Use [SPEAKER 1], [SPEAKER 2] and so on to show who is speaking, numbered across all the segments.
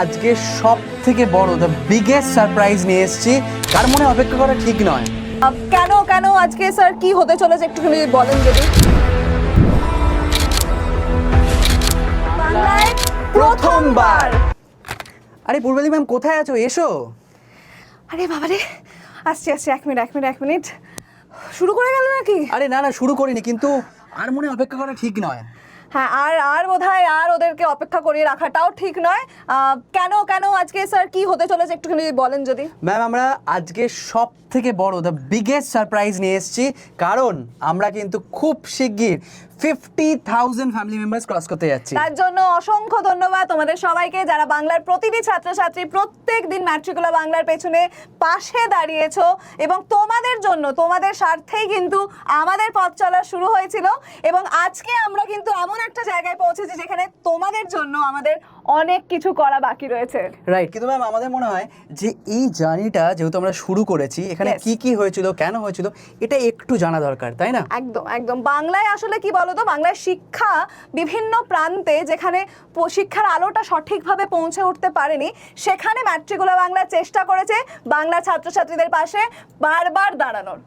[SPEAKER 1] আজকে সব থেকে বড় দ্য বিগেস্ট সারপ্রাইজ নিয়ে এসেছি। কার মনে অপেক্ষা করা ঠিক নয়?
[SPEAKER 2] কেন কেন আজকে স্যার কি হতে চলেছে একটুখানি বলেন যদি। বাংলায় প্রথমবার।
[SPEAKER 1] আরে পূর্বালি ম্যাম কোথায় আছো? এসো।
[SPEAKER 2] আরে বাবারে আসছি আসছি এক মিনিট এক মিনিট এক মিনিট। শুরু করে গেল নাকি?
[SPEAKER 1] আরে না না শুরু করিনি কিন্তু আর মনে অপেক্ষা করা ঠিক নয়।
[SPEAKER 2] হ্যাঁ আর আর বোধহয় আর ওদেরকে অপেক্ষা করিয়ে রাখাটাও ঠিক নয়। কেন কেন আজকে স্যার কি হতে চলেছে একটুখানি বলেন যদি।
[SPEAKER 1] ম্যাম, আমরা আজকে সব থেকে বড় দ্য বিগেস্ট সারপ্রাইজ নিয়ে এসেছি। কারণ আমরা কিন্তু খুব শিগগির fifty thousand family members cross করতে যাচ্ছি।
[SPEAKER 2] তার জন্য অসংখ্য ধন্যবাদ তোমাদের সবাইকে যারা বাংলার প্রতিটি ছাত্রছাত্রী প্রত্যেক দিন ম্যাট্রিকুলা বাংলার পেছনে পাশে দাঁড়িয়েছো এবং তোমাদের জন্য, তোমাদের স্বার্থেই কিন্তু আমাদের পথ চলা শুরু হয়েছিল এবং আজকে আমরা কিন্তু এমন একটা জায়গায় পৌঁছেছি যেখানে তোমাদের জন্য আমাদের অনেক কিছু করা বাকি রয়েছে।
[SPEAKER 1] রাইট কিন্তু ম্যাম আমাদের মনে হয় যে এই জার্নিটা যেহেতু আমরা শুরু করেছি এখানে. কি কি হয়েছিল কেন হয়েছিল এটা একটু জানা দরকার তাই না?
[SPEAKER 2] একদম একদম। বাংলায় আসলে কি বলতো বাংলায় শিক্ষা বিভিন্ন প্রান্তে যেখানে শিক্ষার আলোটা সঠিকভাবে পৌঁছে উঠতে পারেনি সেখানে ম্যাট্রিকুলা বাংলা চেষ্টা করেছে বাংলা ছাত্রছাত্রীদের পাশে বারবার দাঁড়ানোর।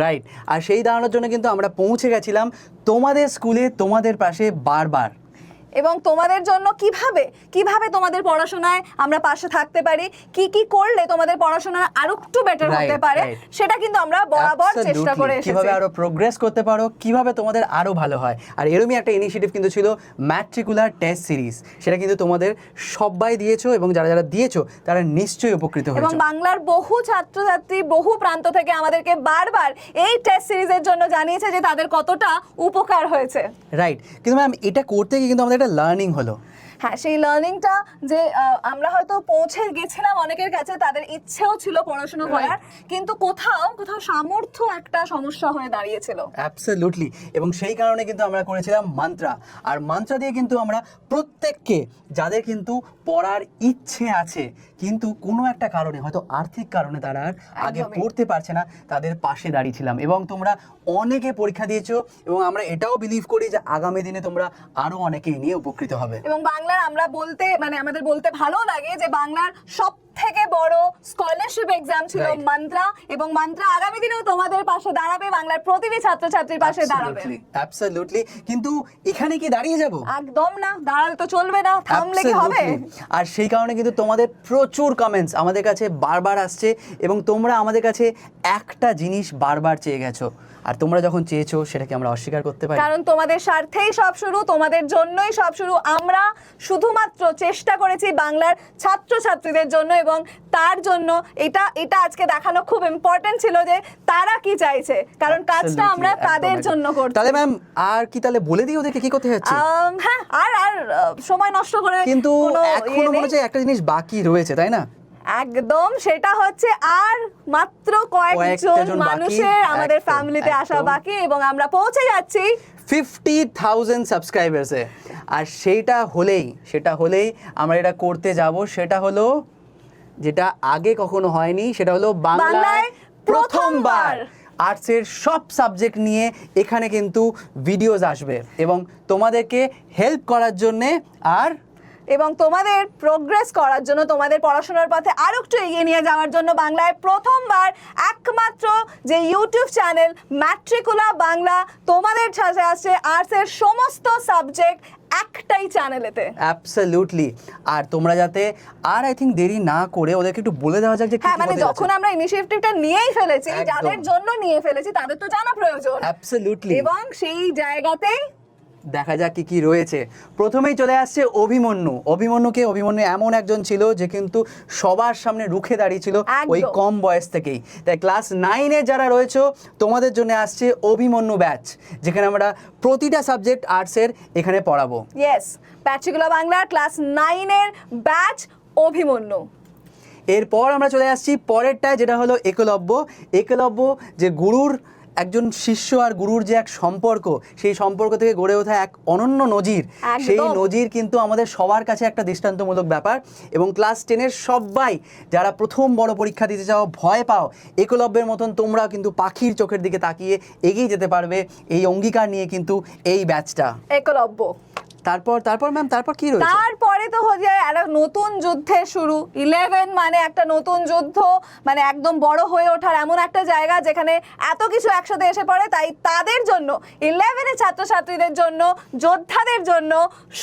[SPEAKER 1] রাইট আর সেই দাঁড়ানোর জন্য কিন্তু আমরা পৌঁছে গেছিলাম তোমাদের স্কুলে তোমাদের পাশে বারবার।
[SPEAKER 2] এবং তোমাদের জন্য কীভাবে কীভাবে তোমাদের পড়াশোনায় আমরা পাশে থাকতে পারি কি কি করলে তোমাদের পড়াশোনা আরও একটু বেটার হতে পারে সেটা কিন্তু আমরা বরাবর চেষ্টা করে এসেছি।
[SPEAKER 1] কীভাবে আরও প্রোগ্রেস করতে পারো কীভাবে তোমাদের আরও ভালো হয়। আর এরকমই একটা ইনিশিয়েটিভ কিন্তু ছিল ম্যাট্রিকুলার টেস্ট সিরিজ সেটা কিন্তু তোমাদের সবাই দিয়েছ এবং যারা যারা দিয়েছ তারা নিশ্চয়ই উপকৃত হয়েছে।
[SPEAKER 2] এবং বাংলার বহু ছাত্রছাত্রী বহু প্রান্ত থেকে আমাদেরকে বারবার এই টেস্ট সিরিজের জন্য জানিয়েছে যে তাদের কতটা উপকার হয়েছে।
[SPEAKER 1] রাইট কিন্তু ম্যাম এটা করতে গিয়ে কিন্তু আমাদের একটা লার্নিং হলো?
[SPEAKER 2] হ্যাঁ সেই লার্নিংটা যে আমরা হয়তো পৌঁছে গেছিলাম অনেকের কাছে তাদের ইচ্ছেও ছিল পড়াশোনা করার কিন্তু কোথাও কোথাও সামর্থ্য একটা সমস্যা হয়ে দাঁড়িয়েছিল।
[SPEAKER 1] অ্যাবসলিউটলি এবং সেই কারণে কিন্তু আমরা করেছিলাম মান্ত্রা আর মান্ত্রা দিয়ে কিন্তু আমরা প্রত্যেককে যাদের কিন্তু পড়ার ইচ্ছে আছে কিন্তু কোনো একটা কারণে হয়তো আর্থিক কারণে তারা আর আগে পড়তে পারছে না তাদের পাশে দাঁড়িয়েছিলাম। এবং তোমরা অনেকে পরীক্ষা দিয়েছ এবং আমরা এটাও বিলিভ করি যে আগামী দিনে তোমরা আরও অনেকে নিয়ে উপকৃত হবে।
[SPEAKER 2] এবং বাংলার আমরা বলতে মানে আমাদের বলতে ভালো লাগে যে বাংলার সব থেকে বড় স্কলারশিপ এক্সাম ছিল. মান্ত্রা এবং মান্ত্রা আগামী দিনেও তোমাদের পাশে দাঁড়াবে বাংলার প্রতিটি ছাত্রছাত্রীর পাশে দাঁড়াবে।
[SPEAKER 1] অ্যাবসলিউটলি কিন্তু এখানে কি দাঁড়িয়ে যাব?
[SPEAKER 2] একদম না দাঁড়ালে তো চলবে না থামলে কি হবে?
[SPEAKER 1] আর সেই কারণে কিন্তু তোমাদের প্রচুর কমেন্টস আমাদের কাছে বারবার আসছে এবং তোমরা আমাদের কাছে একটা জিনিস বারবার চেয়ে গেছো। আর তোমরা যখন চেয়েছো সেটাকে আমরা অস্বীকার করতে পারি।
[SPEAKER 2] কারণ তোমাদের স্বার্থেই সব শুরু তোমাদের জন্যই সব শুরু। আমরা শুধুমাত্র চেষ্টা করেছি বাংলার ছাত্রছাত্রীদের জন্য এবং তার জন্য এটা এটা আজকে দেখানো খুব ইম্পর্টেন্ট ছিল যে তারা কি চাইছে। কারণ কাজটা আমরা তাদের। জন্য করছি।
[SPEAKER 1] তাহলে ম্যাম আর কি তাহলে বলে দিই ওদেরকে কি করতে
[SPEAKER 2] আম, হ্যাঁ আর আর সময় নষ্ট করে
[SPEAKER 1] কিন্তু
[SPEAKER 2] ইয়ে এখনও
[SPEAKER 1] মনে হচ্ছে একটা জিনিস বাকি রয়েছে তাই না?
[SPEAKER 2] একদম সেটা হচ্ছে আর মাত্র কয়েকজন
[SPEAKER 1] কয়েকজন
[SPEAKER 2] মানুষের আমাদের ফ্যামিলিতে আসা বাকি এবং আমরা পৌঁছে যাচ্ছি।
[SPEAKER 1] ফিফটি থাউজেন্ড সাবস্ক্রাইবার্সে আর সেইটা হলেই সেটা হলেই আমরা এটা করতে যাব সেটা হলো যেটা আগে কখনো হয়নি সেটা হলো বাংলায় প্রথমবার। আর্টসের সব সাবজেক্ট নিয়ে এখানে কিন্তু ভিডিওস আসবে এবং তোমাদেরকে হেল্প করার জন্যে আর
[SPEAKER 2] এবং তোমাদের প্রোগ্রেস করার জন্য তোমাদের পড়াশোনার পথে আরও একটু এগিয়ে নিয়ে যাওয়ার জন্য বাংলায় প্রথমবার একমাত্র যে ইউটিউব চ্যানেল ম্যাট্রিকুলা বাংলা তোমাদের সাথে আসছে আর্টসের সমস্ত সাবজেক্ট একটাই চ্যানেলেতে
[SPEAKER 1] অ্যাবসলিউটলি আর তোমরা যাতে আর আই থিঙ্ক দেরি না করে ওদেরকে একটু বলে দেওয়া যাক যে
[SPEAKER 2] হ্যাঁ মানে যখন আমরা ইনিশিয়েটিভটা নিয়েই ফেলেছি। যাদের জন্য নিয়ে ফেলেছি তাদের তো জানা প্রয়োজন।
[SPEAKER 1] অ্যাবসলিউটলি
[SPEAKER 2] এবং সেই জায়গাতেই
[SPEAKER 1] দেখা যাক কি কি রয়েছে। প্রথমেই চলে আসছে অভিমন্যু। অভিমন্যুকে অভিমন্যু এমন একজন ছিল যে কিন্তু সবার সামনে রুখে দাঁড়িয়েছিল ওই কম বয়স থেকেই। তাই ক্লাস নাইনে যারা রয়েছে তোমাদের জন্য আসছে অভিমন্যু ব্যাচ যেখানে আমরা প্রতিটা সাবজেক্ট আর্টসের এখানে পড়াবো।
[SPEAKER 2] ইয়েস প্যাট্রিকুলা বাংলা ক্লাস নাইনের ব্যাচ অভিমন্যু।
[SPEAKER 1] এরপর আমরা চলে আসছি পরেরটায় যেটা হলো একলব্য। একলব্য যে গুরুর একজন শিষ্য আর গুরুর যে এক সম্পর্ক সেই সম্পর্ক থেকে গড়ে ওঠা এক অনন্য নজির। সেই নজির কিন্তু আমাদের সবার কাছে একটা দৃষ্টান্তমূলক ব্যাপার এবং ক্লাস টেনের সবাই যারা প্রথম বড় পরীক্ষা দিতে চাও ভয় পাও একলব্যের মতন তোমরাও কিন্তু পাখির চোখের দিকে তাকিয়ে এগিয়ে যেতে পারবে এই অঙ্গীকার নিয়ে কিন্তু এই ব্যাচটা।
[SPEAKER 2] একলব্য।
[SPEAKER 1] তারপর তারপর ম্যাম তারপর কি রয়েছে?
[SPEAKER 2] তারপরে তো হয়ে যায় একটা নতুন যুদ্ধের শুরু। ইলেভেন মানে একটা নতুন যুদ্ধ মানে একদম বড় হয়ে ওঠার এমন একটা জায়গা যেখানে এত কিছু একসাথে এসে পড়ে তাই তাদের জন্য ইলেভেনের ছাত্রছাত্রীদের জন্য যোদ্ধাদের জন্য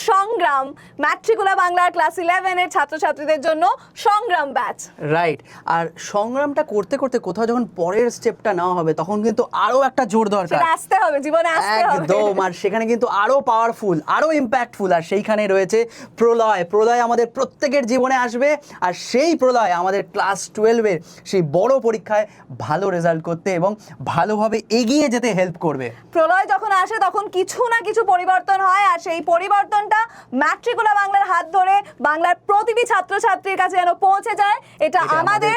[SPEAKER 2] সংগ্রাম ম্যাট্রিকুলা বাংলার ক্লাস ইলেভেনের ছাত্রছাত্রীদের জন্য সংগ্রাম ব্যাচ।
[SPEAKER 1] রাইট আর সংগ্রামটা করতে করতে কোথাও যখন পরের স্টেপটা নেওয়া হবে তখন কিন্তু আরও একটা জোর দরকার।
[SPEAKER 2] আসতে হবে জীবনে আসতে হবে।
[SPEAKER 1] একদম আর সেখানে কিন্তু আরও পাওয়ারফুল আরও ইম্প্যাক্টফুল আর সেইখানে রয়েছে প্রলয়। প্রলয় আমাদের প্রত্যেকের জীবনে আসবে আর সেই প্রলয় আমাদের ক্লাস টুয়েলভের সেই বড় পরীক্ষায় ভালো রেজাল্ট করতে এবং ভালোভাবে এগিয়ে যেতে হেল্প করবে।
[SPEAKER 2] প্রলয় যখন আসে তখন কিছু না কিছু পরিবর্তন হয় আর সেই পরিবর্তনটা ম্যাট্রিকুলা বাংলার হাত ধরে বাংলার প্রতিটি ছাত্রছাত্রীর কাছে যেন পৌঁছে যায় এটা
[SPEAKER 1] আমাদের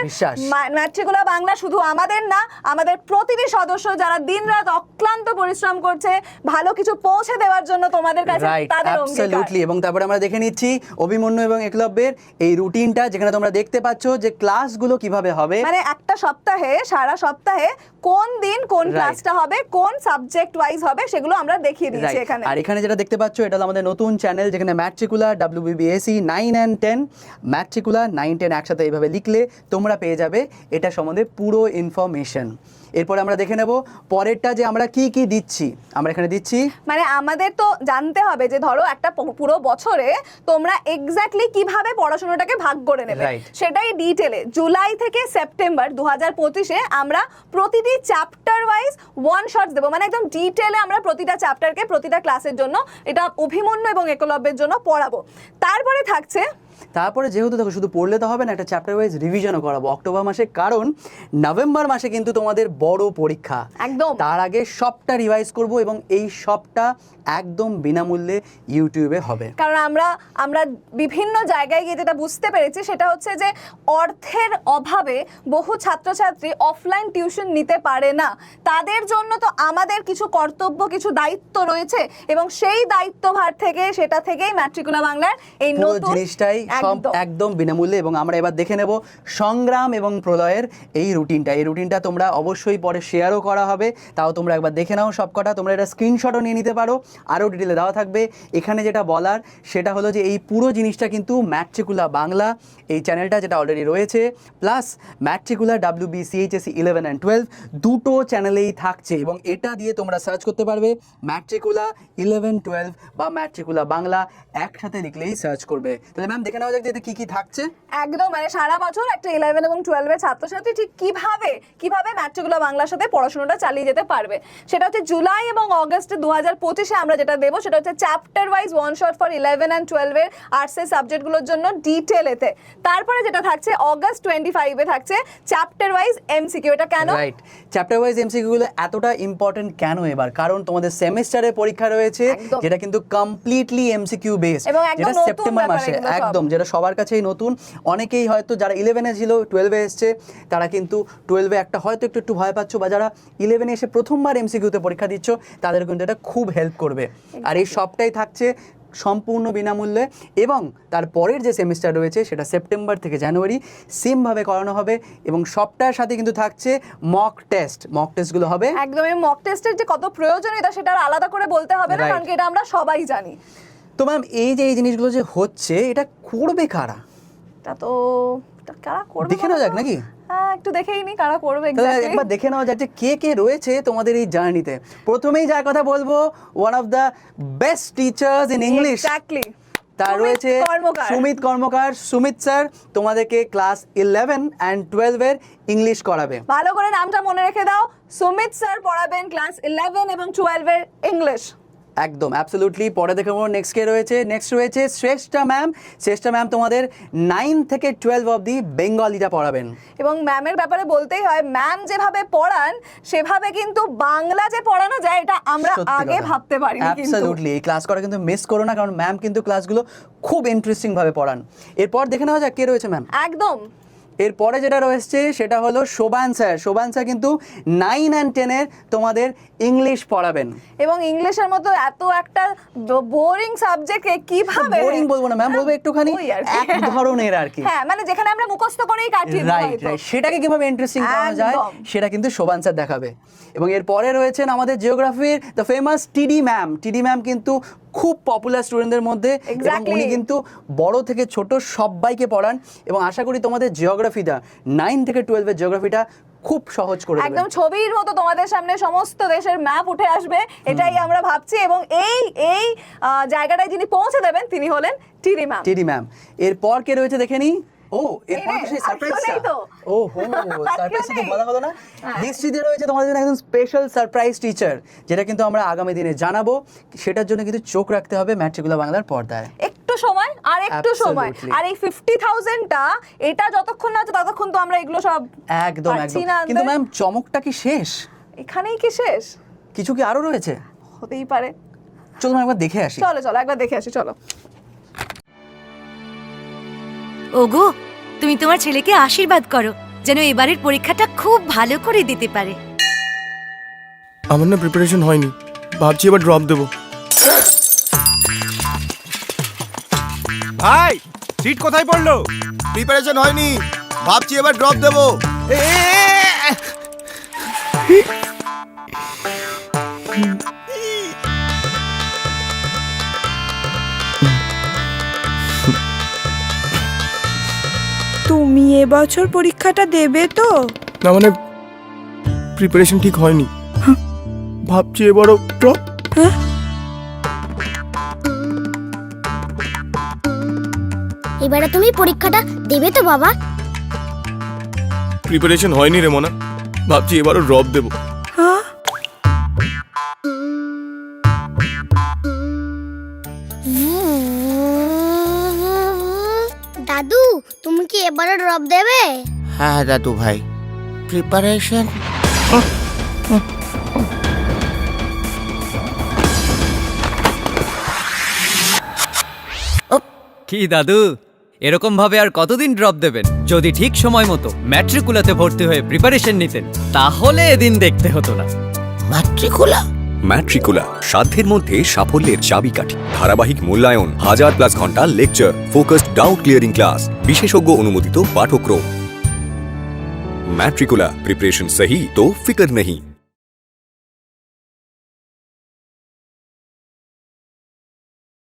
[SPEAKER 2] ম্যাট্রিকুলা বাংলা শুধু আমাদের না আমাদের প্রতিটি সদস্য যারা দিনরাত অক্লান্ত পরিশ্রম করছে ভালো কিছু পৌঁছে দেওয়ার জন্য তোমাদের কাছে তাদের
[SPEAKER 1] অ্যাবসলিউটলি এবং তারপরে আমরা দেখে নিচ্ছি অভিমন্যু এবং একলব্যের এই রুটিনটা যেখানে তোমরা দেখতে পাচ্ছ যে ক্লাসগুলো কীভাবে হবে।
[SPEAKER 2] মানে একটা সপ্তাহে সারা সপ্তাহে কোন দিন কোন ক্লাসটা হবে কোন সাবজেক্ট ওয়াইজ হবে সেগুলো আমরা দেখিয়ে দিচ্ছি এখানে।
[SPEAKER 1] আর এখানে যেটা দেখতে পাচ্ছ এটা আমাদের নতুন চ্যানেল যেখানে matricular WBBSE nine and ten matricular nine ten একসাথে এইভাবে লিখলে তোমরা পেয়ে যাবে এটা সম্বন্ধে পুরো ইনফরমেশন এরপরে আমরা দেখে নেব পরেরটা যে আমরা কি কি দিচ্ছি। আমরা এখানে দিচ্ছি
[SPEAKER 2] মানে আমাদের তো জানতে হবে যে ধরো একটা পুরো বছরে তোমরা এক্স্যাক্টলি কীভাবে পড়াশোনাটাকে ভাগ করে নেবে. সেটাই ডিটেলে জুলাই থেকে সেপ্টেম্বর দু হাজার পঁচিশে আমরা প্রতিটি চ্যাপ্টার ওয়াইজ ওয়ান শর্টস দেবো। মানে একদম ডিটেলে আমরা প্রতিটা চ্যাপ্টারকে প্রতিটা ক্লাসের জন্য এটা অভিমন্যু এবং একলব্যের জন্য পড়াবো। তারপরে থাকছে
[SPEAKER 1] তারপরে যেহেতু দেখো শুধু পড়লে তো হবে না একটা চ্যাপ্টার ওয়াইজ রিভিশনও করাবো অক্টোবর মাসে। কারণ নভেম্বর মাসে কিন্তু তোমাদের বড় পরীক্ষা।
[SPEAKER 2] একদম।
[SPEAKER 1] তার আগে সবটা রিভাইজ করব এবং এই সবটা একদম বিনামূল্যে ইউটিউবে হবে।
[SPEAKER 2] কারণ আমরা আমরা বিভিন্ন জায়গায় গিয়ে যেটা বুঝতে পেরেছি সেটা হচ্ছে যে অর্থের অভাবে বহু ছাত্রছাত্রী অফলাইন টিউশন নিতে পারে না। তাদের জন্য তো আমাদের কিছু কর্তব্য কিছু দায়িত্ব রয়েছে এবং সেই দায়িত্বভার থেকে সেটা থেকেই ম্যাট্রিকুলা বাংলার এই নতুন
[SPEAKER 1] জিনিসটাই সব
[SPEAKER 2] একদম।
[SPEAKER 1] বিনামূল্যে এবং আমরা এবার দেখে নেব সংগ্রাম এবং প্রলয়ের এই রুটিনটা। এই রুটিনটা তোমরা অবশ্যই পরে শেয়ারও করা হবে। তাও তোমরা একবার দেখে নাও সবকটা। তোমরা এটা স্ক্রিনশটও নিয়ে নিতে পারো। আরও ডিটেলে দেওয়া থাকবে। এখানে যেটা বলার সেটা হলো যে এই পুরো জিনিসটা কিন্তু ম্যাট্রিকুলা বাংলা এই চ্যানেলটা যেটা অলরেডি রয়েছে plus Matricula W B CHSE eleven and twelve দুটো চ্যানেলেই থাকছে এবং এটা দিয়ে তোমরা সার্চ করতে পারবে ম্যাট্রিকুলা ইলেভেন টুয়েলভ বা ম্যাট্রিকুলা বাংলা একসাথে লিখলেই সার্চ করবে। তাহলে ম্যাম দেখে নেওয়া যাক যে এতে কী কী থাকছে।
[SPEAKER 2] একদম মানে সারা বছর একটা ইলেভেন এবং টুয়েলভের ছাত্রছাত্রী ঠিক কীভাবে কীভাবে ম্যাট্রিকুলা বাংলার সাথে পড়াশোনাটা চালিয়ে যেতে পারবে? সেটা হচ্ছে জুলাই এবং অগস্টে দু হাজার পঁচিশে আমরা যেটা দেবো সেটা হচ্ছে chapter wise one shot for eleven and টুয়েলভের আর্টসের সাবজেক্টগুলোর জন্য ডিটেল এতে। তারপরে যেটা থাকছে অগস্ট টোয়েন্টি ফাইভে থাকছে চ্যাপ্টার ওয়াইজ এমসিকিউ এটা কেন?
[SPEAKER 1] রাইট চ্যাপ্টার ওয়াইজ এমসিকিউগুলো এতটা ইম্পর্টেন্ট কেন এবার? কারণ তোমাদের সেমিস্টারের পরীক্ষা রয়েছে যেটা কিন্তু কমপ্লিটলি এমসিকিউ বেস
[SPEAKER 2] এবং একদম
[SPEAKER 1] সেপ্টেম্বর মাসে
[SPEAKER 2] সব।
[SPEAKER 1] একদম যেটা সবার কাছেই নতুন। অনেকেই হয়তো যারা ইলেভেনে ছিল টুয়েলভে এসছে তারা কিন্তু টুয়েলভে একটা হয়তো একটু একটু ভয় পাচ্ছ বা যারা ইলেভেনে এসে প্রথমবার এমসিকিউতে পরীক্ষা দিচ্ছ তাদের কিন্তু এটা খুব হেল্প করবে। আর এই সবটাই থাকছে সম্পূর্ণ বিনামূল্যে এবং তার পরের যে সেমিস্টার রয়েছে সেটা সেপ্টেম্বর থেকে জানুয়ারি সেমভাবে করানো হবে এবং সবটার সাথে কিন্তু থাকছে মক টেস্ট মক টেস্টগুলো হবে
[SPEAKER 2] একদম এই মক টেস্টের যে কত প্রয়োজনীয়তা সেটা আলাদা করে বলতে হবে না কারণ কি এটা আমরা সবাই জানি।
[SPEAKER 1] তো ম্যাম এই যে এই জিনিসগুলো যে হচ্ছে এটা করবে কারা?
[SPEAKER 2] এটা তো কারা করবে
[SPEAKER 1] দেখে নেওয়া যাক নাকি?
[SPEAKER 2] হ্যাঁ একটু দেখেই নি কারা করবে
[SPEAKER 1] একবার দেখে নেওয়া যাক যে কে কে রয়েছে তোমাদের এই জার্নিতে। প্রথমেই যার কথা বলব one of the best teachers in English
[SPEAKER 2] Exactly.
[SPEAKER 1] তার রয়েছে। সুমিত কর্মকার। সুমিত স্যার তোমাদেরকে ক্লাস ইলেভেন অ্যান্ড টুয়েলভের ইংলিশ করাবে।
[SPEAKER 2] ভালো করে নামটা মনে রেখে দাও। সুমিত স্যার পড়াবেন ক্লাস ইলেভেন এবং টুয়েলভের ইংলিশ
[SPEAKER 1] একদম অ্যাবসলিউটলি পরে দেখে নেব নেক্সট কে রয়েছে। নেক্সট রয়েছে শ্রেষ্ঠা ম্যাম শ্রেষ্ঠা ম্যাম তোমাদের নাইন থেকে টুয়েলভ অবধি বেঙ্গলিটা পড়াবেন।
[SPEAKER 2] এবং ম্যামের ব্যাপারে বলতেই হয় ম্যাম যেভাবে পড়ান সেভাবে কিন্তু বাংলা যে পড়ানো যায় এটা আমরা আগে ভাবতে পারি কিন্তু।
[SPEAKER 1] অ্যাবসলিউটলি এই ক্লাস করা কিন্তু মিস করো না কারণ ম্যাম কিন্তু ক্লাসগুলো খুব ইন্টারেস্টিং ভাবে পড়ান। এরপর দেখে নেওয়া যাক কে রয়েছে ম্যাম
[SPEAKER 2] একদম।
[SPEAKER 1] এরপরে যেটা রয়েছে সেটা হলো শোভান স্যার। শোভান স্যার কিন্তু নাইন অ্যান্ড টেনের তোমাদের ইংলিশ পড়াবেন।
[SPEAKER 2] এবং ইংলিশের মতো এত একটা বোরিং সাবজেক্টকে কীভাবে
[SPEAKER 1] বোরিং বলব না ম্যাম বলব একটুখানি এক ধরনের আর কি।
[SPEAKER 2] হ্যাঁ মানে যেখানে আমরা মুখস্থ করেই কাটিয়ে দিই
[SPEAKER 1] রাইট রাইট সেটাকে কীভাবে ইন্টারেস্টিং করা যায় সেটা কিন্তু শোভান স্যার দেখাবে। এবং এরপরে রয়েছেন আমাদের জিওগ্রাফির the famous TD ma'am TD ma'am কিন্তু খুব পপুলার স্টুডেন্টদের মধ্যে এবং উনি কিন্তু বড় থেকে ছোট সবাইকে পড়ান এবং আশা করি তোমাদের জিওগ্রাফিটা নাইন থেকে টুয়েলভের জিওগ্রাফিটা খুব সহজ করে
[SPEAKER 2] একদম ছবির মতো তোমাদের সামনে সমস্ত দেশের ম্যাপ উঠে আসবে এটাই আমরা ভাবছি এবং এই এই জায়গাটায় যিনি পৌঁছে দেবেন তিনি হলেন টিরি ম্যাম
[SPEAKER 1] টিডি ম্যাম এরপর কে রয়েছে দেখে নি ও এরপর সেই সারপ্রাইজটা ও হো সারপ্রাইজটা তো বলা হলো না?
[SPEAKER 2] হ্যাঁ।
[SPEAKER 1] হিস্ট্রিতে রয়েছে তোমাদের জন্য একদম স্পেশাল সারপ্রাইজ টিচার যেটা কিন্তু আমরা আগামী দিনে জানাব। সেটার জন্য কিন্তু চোখ রাখতে হবে ম্যাট্রিকুলা বাংলার পর্দায়।
[SPEAKER 2] একটু সময় আর একটু সময়। আর এই ফিফটি থাউজেন্ডটা এটা যতক্ষণ না আছে ততক্ষণ তো আমরা এগুলো সব
[SPEAKER 1] একদম একদম। কিন্তু ম্যাম চমকটা কি শেষ?
[SPEAKER 2] এখানেই কি শেষ?
[SPEAKER 1] কিছু কি আরও রয়েছে?
[SPEAKER 2] হতেই পারে।
[SPEAKER 1] চলুন একবার দেখে আসি।
[SPEAKER 2] চলো চলো একবার দেখে আসি চলো।
[SPEAKER 3] ওগো তুমি তোমার ছেলেকে আশীর্বাদ করো যেন এবারের পরীক্ষাটা খুব ভালো করে দিতে পারে
[SPEAKER 4] আমার না প্রিপারেশন হয়নি ভাবছি এবার ড্রপ দেবো
[SPEAKER 5] ভাই সিট কোথায় পড়ল
[SPEAKER 4] প্রিপারেশন হয়নি ভাবছি এবার ড্রপ দেবো
[SPEAKER 6] তুমি এবছর পরীক্ষাটা দেবে তো?
[SPEAKER 4] না মানে প্রিপারেশন ঠিক হয়নি। ভাবছি এবারও ড্রপ
[SPEAKER 7] এবারে তুমি পরীক্ষাটা দেবে তো বাবা।
[SPEAKER 4] প্রিপারেশন হয়নি রে মনা। ভাবছি এবারও ড্রপ দেবো।
[SPEAKER 7] কি এবারে ড্রপ দেবে?
[SPEAKER 8] হ্যাঁ দাদু ভাই। প্রিপারেশন
[SPEAKER 9] কি দাদু? এরকম ভাবে আর কতদিন ড্রপ দেবেন? যদি ঠিক সময় মতো ম্যাট্রিকুলাতে ভর্তি হয়ে প্রিপারেশন নিতেন তাহলে এদিন দেখতে হতো না।
[SPEAKER 8] মাতৃকুলা
[SPEAKER 10] ম্যাট্রিকুলা সাধ্যের মধ্যে সাফল্যের চাবিকাঠি। ধারাবাহিক মূল্যায়ন, হাজার প্লাস ঘণ্টা lecture focused doubt clearing class বিশেষজ্ঞ অনুমোদিত পাঠক্রম ম্যাট্রিকুলা প্রিপারেশন সহি তো ফিকর नहीं